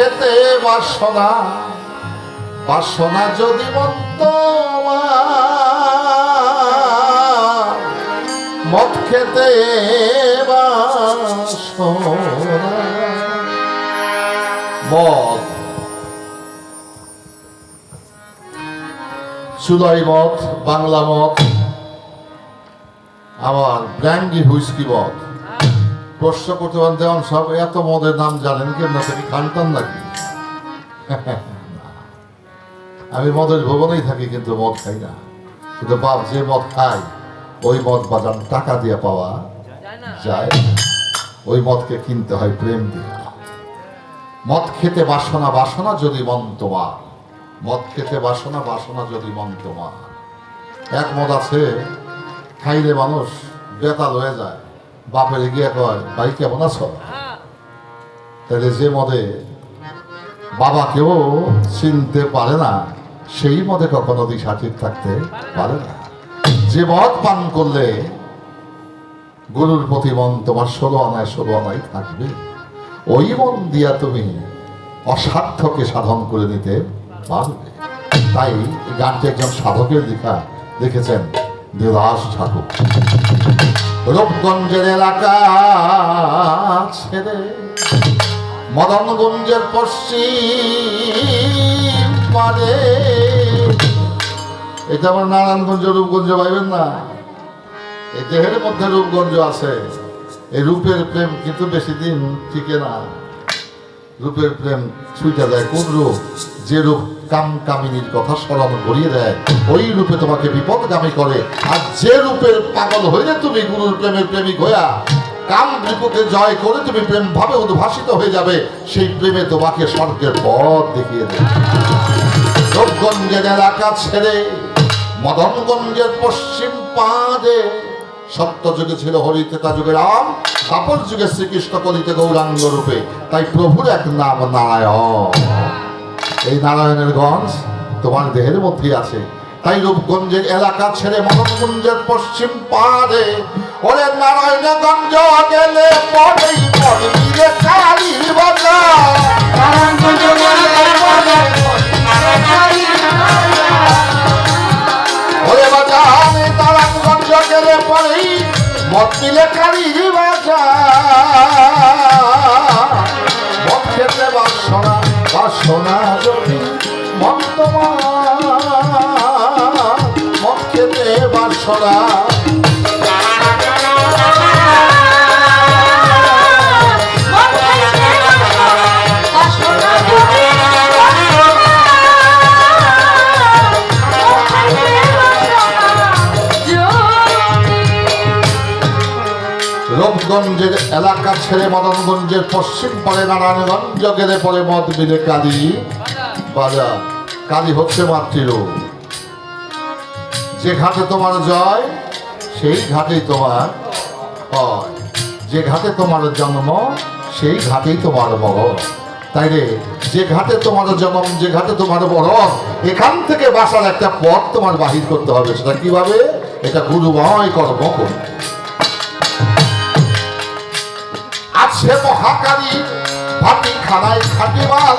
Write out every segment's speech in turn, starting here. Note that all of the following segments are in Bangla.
খেতে বাসনা বাসনা যদি মন্ত মদ খেতে মদ। সুদয় মদ, বাংলা মদ, আমার ব্র্যান্ডি হুইস্কি মদ। প্রশ্ন করতে পারেন দেওয়ান সব এত মদের নাম জানেন কেন না তুমি খানটান নাকি? আমি মদের ভবনেই থাকি কিন্তু মদ খাই না। কিন্তু বাপ যে মদ খাই ওই মদ বাজার টাকা দিয়ে পাওয়া যায় ওই মদকে কিনতে হয় প্রেম দিয়ে। মদ খেতে বাসনা বাসনা যদি মন তোমার। মদ খেতে বাসনা বাসনা যদি মন তোমার। এক মদ আছে, খাইলে মানুষ বেতাল হয়ে যায়। বাপের গিয়ে কয়, ভাই, কেমন আছো? তাহলে যে মদে বাবাকেও চিনতে পারে না, সেই মদে কখনো দিশা ঠিক থাকতে পারে না। যে মদ পান করলে গুরুর প্রতি মন তোমার ষোলো আনায় ষোলো আনায় থাকবে। ওই মন দিয়া তুমি অসাধ্যকে সাধন করে নিতে পারবে। তাই গানটি একজন সাধকের লেখা, লিখেছেন দেদাস ঠাকুর। রূপগঞ্জের এলাকা ছেড়ে মদনগঞ্জের পশ্চিম পারে এটা আমার নারায়ণগঞ্জ রূপগঞ্জ পাইবেন না? এই দেহের মধ্যে রূপগঞ্জ আছে। এই রূপের প্রেম কিন্তু বেশি দিন টিকে না। রূপের প্রেম ছুটে দেয় কোন রূপ? যে রূপ কাম কামিনীর কথা স্মরণ করিয়ে দেয়, ওই রূপে তোমাকে বিপদগামী করে। আর যে রূপের পাগল হইলে তুমি গুরুর প্রেমের প্রেমিক হইয়া, কাম রিপুকে জয় করে তুমি প্রেম ভাবে উদ্ভাসিত হয়ে যাবে, সেই প্রেমে তোমাকে স্বর্গের পথ দেখিয়ে দেবে। এলাকা ছেড়ে মদনগঞ্জের পশ্চিম পাদে সত্য যুগে ছিল হরিতেতা যুগে রাম, তাপর যুগে শ্রীকৃষ্ণ কলিতে গৌরাঙ্গ রূপে। তাই প্রভুর এক নাম নারায়ণ। এই নারায়ণের গঞ্জ তোমার দেহের মধ্যে আছে। তাই রূপগঞ্জের এলাকা ছেড়ে মদনগঞ্জের পশ্চিম পাড়ে ওরে নারায়ণগঞ্জ গেলে পরেই পড়বি রে কালীর বাজার ওরে বাজার নারায়ণগঞ্জ গেলে পরেই কালীর বাজার মদ বাসনা বাসনা খেতে বাসনা রূপগঞ্জের এলাকা ছেড়ে মদনগঞ্জের পশ্চিম পারে নারায়ণগঞ্জ, গেলে পরে মদ মিলে কালী। বাজার। কালী হচ্ছে মাতৃরূপ। যে ঘাটে তোমার জয়, সেই ঘাটেই তোমার যে ঘাটে তোমার জন্ম, সেই ঘাটেই তোমার মরণ তাই রে, যে ঘাটে তোমার জন্ম, যে ঘাটে তোমার মরণ এখান থেকে বাসার একটা পথ তোমার বাহির করতে হবে। সেটা কীভাবে? এটা গুরুময় কর্ম করবে আছে মহাকালী ভাটি খানায় খাটি মাল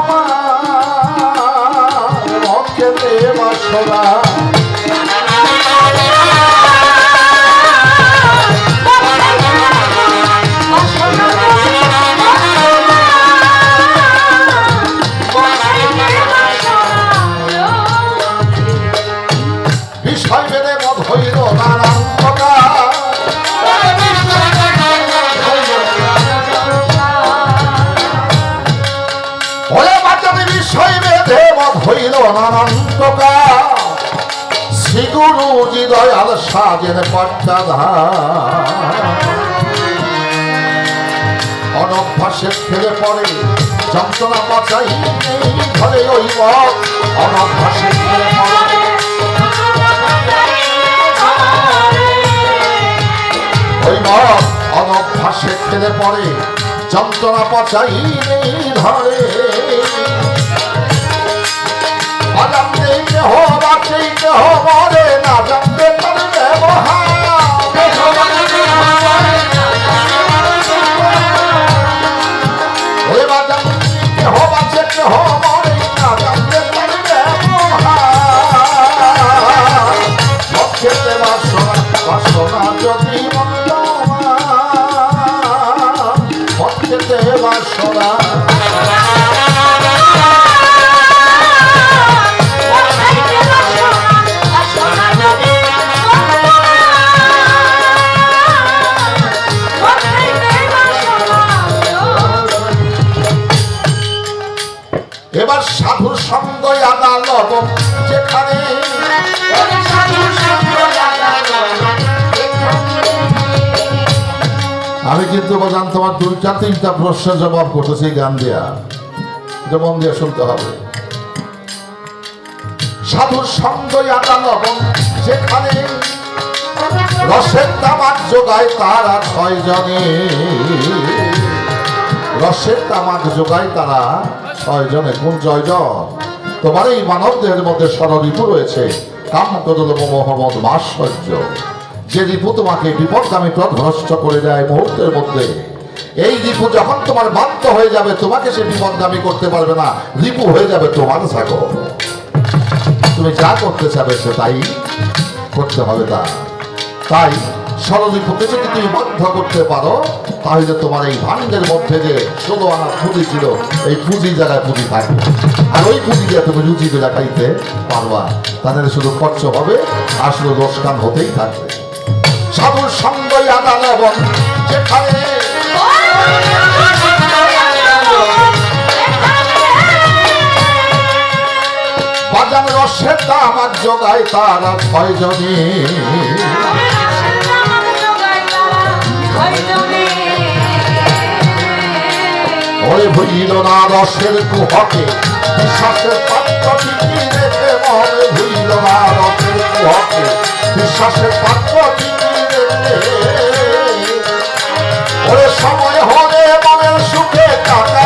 Come on. সাজেন পট্টাধার অনভ্যাসে ফেলে পড়ে, যন্ত্রণা বাঁচাই নেই ঘরে ওই মত অনভ্যাসে ফেলে পড়ে, ওই মত অনভ্যাসে ফেলে পড়ে, যন্ত্রণা পচাই ধরে অজান্তে কেহ বাঁচে কেহ মরে, না জানতে পারে আমি কিন্তু বাজান তোমার দুইটা তিনটা প্রশ্নের জবাব করতেছি গান দিয়া। এটা মন দিয়ে শুনতে হবে। সাধুর সঙ্গ আদালত যেখানে রসের তামাক যোগায় তারা ছয় জনে। রসের তামাক যোগায় তারা ছয় জনে। কোন জয়জন তোমার এই মানবদের মধ্যে স্বররিপু রয়েছে। কাম কদল মোহাম্মদ মাশ্বর্য যে রিপু তোমাকে বিপদগামী প্রধ্বস্ত করে দেয় মুহূর্তের মধ্যে, এই রিপু যখন তোমার বাধ্য হয়ে যাবে, তোমাকে সে বিপদগামী করতে পারবে না। রিপু হয়ে যাবে তোমার সাগর। তুমি যা করতে চাবে সে তাই করতে হবে তা। তাই ষড়রিপুকে যদি তুমি বাধ্য করতে পারো, তাহলে তোমার এই ভান্ডের মধ্যে যে ষোলো আনা পুঁজি ছিল, এই পুঁজি জায়গায় পুঁজি থাকবে। আর ওই পুঁজি দিয়ে তুমি রুচি করে খাইতে পারবা। তাদের শুধু খরচ হবে শুধু রোজকান হতেই থাকবে। সঙ্গই আদা লবণ যেখানে বাজান রসের দাম আর যোগায় তারা ছয়জনে ওরে ভুইল না রসের কুহকে, বিশ্বাসের পাত্র টিকি রেখে ভুইল না রসের কুহকে, বিশ্বাসের পাত্র টিকি রেখে ওরে সময় হলে মনের সুখে টাকা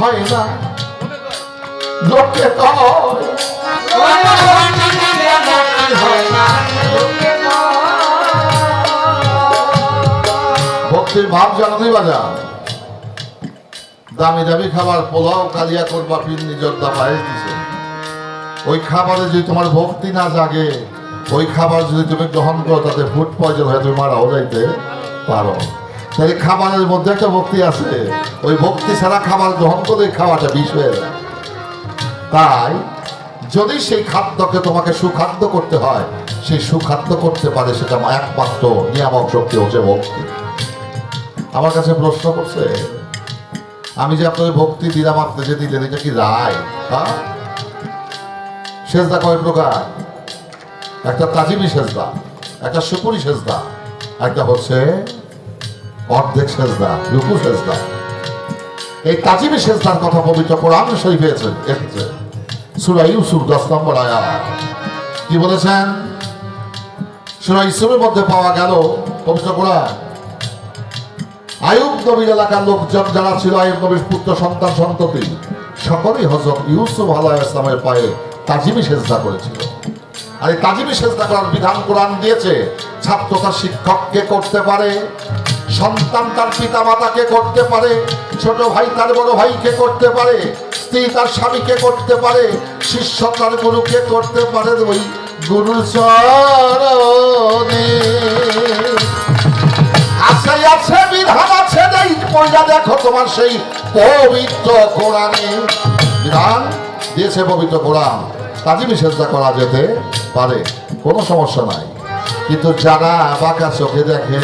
হয় না। লোকে ভক্তির ভাব জানানি বাজা? দামি দামি খাবার, পোলাও, কালিয়া করবা, পিন্নি জর্দা পায়েস দিছে। ওই খাবারে যদি তোমার ভক্তি না জাগে, ওই খাবার যদি তুমি গ্রহণ করো, তাতে ফুড পয়জন হয়ে তুমি মারাও যাইতে পারো। তাই খাবারের মধ্যে একটা ভক্তি আছে। ওই ভক্তি ছাড়া খাবার গ্রহণ করে খাওয়াটা বিষ যায়। তাই যদি সেই খাদ্যকে তোমাকে সুখাদ্য করতে হয়, সেই সুখাদ্য করতে পারে সেটা একমাত্র নিয়ামক শক্তি হচ্ছে ভক্তি। আমার কাছে প্রশ্ন করছে, আমি যে আপনাদের ভক্তি দিলাম, আপনি যে দিলেন, এটা কি রায়? হ্যাঁ? সেজদা কয় প্রকার? একটা তাজিমি সেজদা, একটা সুপুরি সেজদা, একটা হচ্ছে অর্ধেক সেজদা রুকু সেজদা। এই তাজিমি সেজদার কথা পবিত্র কোরআন শরীফে এসে- এসেছে। সূরা ইউসুফ দশ নম্বর আয়া কি বলেছেন? সূরা ইউসুফের মধ্যে পাওয়া গেল পবিত্র কোরআন। আয়ুব নবীর এলাকার লোকজন যারা ছিল আয়ুব নবীর পুত্র, সন্তান, সন্ততি, সকলেই হজরত ইউসুফ আলাহ ইসলামের পায়ে তাজিমি সেজদা করেছিল। আর এই তাজিমি সেজদা করার বিধান কোরআন দিয়েছে, ছাত্র তার শিক্ষককে করতে পারে? সন্তান তার পিতা মাতাকে করতে পারে, ছোট ভাই তার বড় ভাইকে করতে পারে, স্ত্রী তার স্বামীকে করতে পারে, শিষ্য তার গুরুকে করতে পারে ওই গুরুর চরণে। আছে আছে, বিধান আছে, নেই পয়লা দেখো তোমার সেই পবিত্র কোরআনে। বিধান দিয়েছে পবিত্র কোরআন। তাজিমি সেজদা করা যেতে পারে, কোনো সমস্যা নাই। কিন্তু যারা বাঁকা চোখে দেখে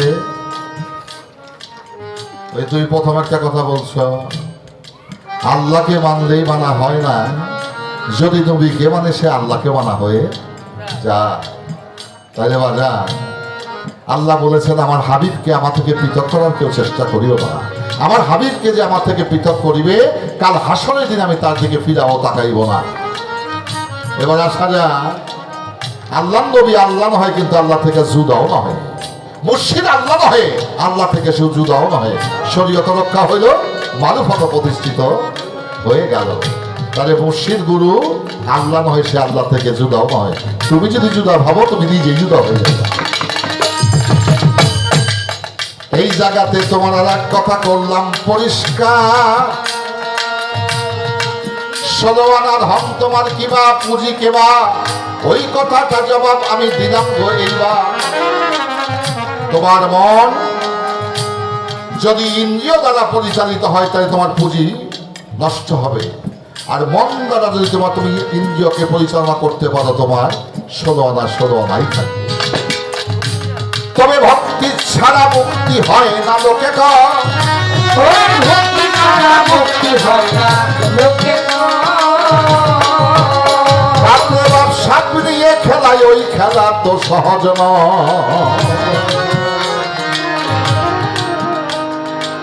ওই তুমি প্রথম একটা কথা বলছো। আল্লাহকে মানলেই মানা হয় না। যদি নবীকে মানে সে আল্লাহকে মানা হয়ে যা, তাইলে বাজা। আল্লাহ বলেছেন, আমার হাবিবকে আমার থেকে পৃথক করার কেউ চেষ্টা করিও না। আমার হাবিবকে যে আমার থেকে পৃথক করিবে, কাল হাসনের দিন আমি তার দিকে ফিরাও তাকাইব না। এবার আসা যা আল্লাহ নবী আল্লাহ হয় কিন্তু আল্লাহ থেকে জুদাও নয় মুর্শিদ আল্লাহ নয় আল্লাহ থেকে সে জুদাও নয় শরীয়ত রক্ষা হইল মারুফত প্রতিষ্ঠিত হয়ে গেল। তাহলে মুর্শিদ গুরু আল্লাহ নয় সে আল্লাহ থেকে জুদাও নয় তুমি যদি জুদা ভাবো, তুমি নিজেই জুদা হয়ে যাবে। এই জায়গাতে তোমার আর এক কথা করলাম পরিষ্কার। আনার হম তোমার কিবা পুঁজি কেবা ওই কথাটা জবাব আমি দিলাম গো এইবার। তোমার মন যদি ইন্দ্রিয় দ্বারা পরিচালিত হয়, তাহলে তোমার পুঁজি নষ্ট হবে। আর মন দ্বারা যদি তোমার তুমি ইন্দ্রিয়কে পরিচালনা করতে পারো, তোমার ষোলো আনা ষোলো আনাই থাকবে। তবে ভক্তি ছাড়া মুক্তি হয় না লোকে ব্যবসা নিয়ে খেলায়, ওই খেলা তো সহজ নয়।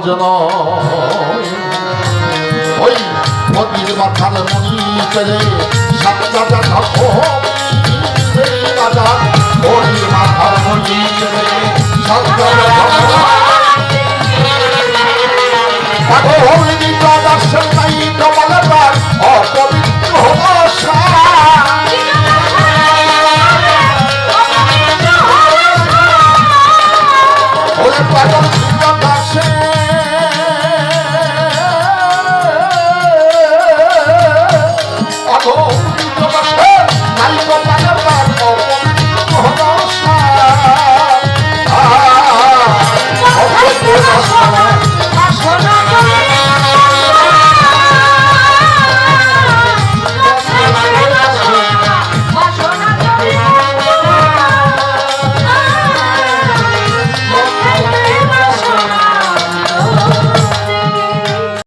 সহজ ওই নদীর মাথার মনি পেলে সাতটা দেখা সেই বাজার। ওই মাথার মনি পেলে সাতটা পাগল বিজয় দাসের নাই কমলে অপবিত্র হল ওরে